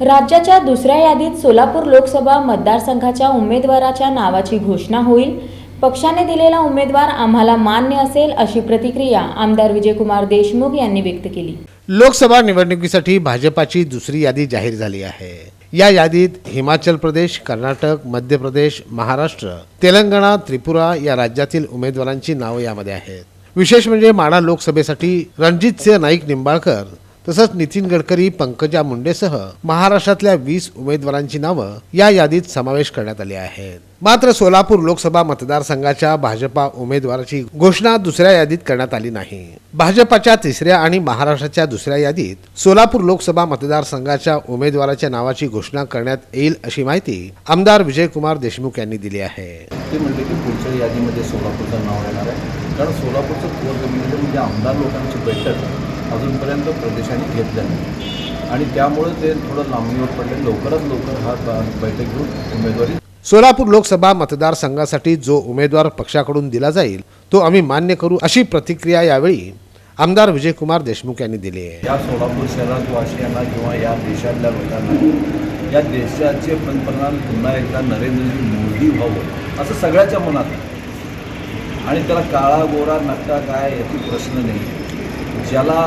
राज्याच्या दुसऱ्या यादीत सोलापूर लोकसभा मतदारसंघाच्या उमेदवाराच्या नावाची घोषणा होईल. पक्षाने दिलेला उमेदवार आम्हाला मान्य असेल अशी प्रतिक्रिया आमदार विजयकुमार देशमुख यांनी व्यक्त केली. लोकसभा निवडणुकीसाठी भाजपाची दुसरी यादी जाहीर झाली आहे. या यादीत हिमाचल प्रदेश कर्नाटक मध्य प्रदेश महाराष्ट्र तेलंगणा त्रिपुरा या राज्यातील उमेदवारांची नावं यामध्ये आहेत. विशेष म्हणजे माढा लोकसभेसाठी रणजितसिंह नाईक निंबाळकर तसंच नितीन गडकरी पंकजा मुंडेसह महाराष्ट्रातल्या वीस उमेदवारांची नावं या यादीत समावेश करण्यात आली आहेत. मात्र सोलापूर लोकसभा मतदारसंघाच्या भाजपा उमेदवाराची घोषणा दुसऱ्या यादीत करण्यात आली नाही. भाजपाच्या तिसऱ्या आणि महाराष्ट्राच्या दुसऱ्या यादीत सोलापूर लोकसभा मतदारसंघाच्या उमेदवाराच्या नावाची घोषणा करण्यात येईल अशी माहिती आमदार विजयकुमार देशमुख यांनी दिली आहे. ते म्हणले की पुढच्या यादीमध्ये सोलापूरचं नाव येणार आहे. कारण सोलापूरचं कोर कमिटी म्हणजे आमदार लोकांची बैठक. अजूनपर्यंत प्रदेशाने घेतलं नाही. आणि त्यामुळे ते थोडं लांबणीवर पडले. लवकरात लवकर हा बैठक घेऊन उमेदवारी सोलापूर लोकसभा मतदारसंघासाठी जो उमेदवार पक्षाकडून दिला जाईल तो आम्ही मान्य करू अशी प्रतिक्रिया यावेळी आमदार विजयकुमार देशमुख यांनी दिली आहे. या सोलापूर शहरात वासियांना किंवा या देशातल्या लोकांना या देशाचे पंतप्रधान पुन्हा एकदा नरेंद्रजी मोदी व्हावं असं सगळ्याच्या मनात आणि त्याला काळा गोरा नक्का काय याची प्रश्न नाही. ज्याला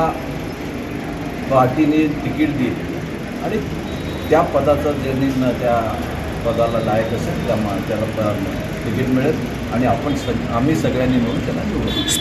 पार्टीने तिकीट दिली. आणि त्या पदाचा ज्यांनी न त्या पदाला लायक असेल त्या मा त्याला तिकीट मिळेल आणि आपण सग आम्ही सगळ्यांनी मिळून त्याला निवडू.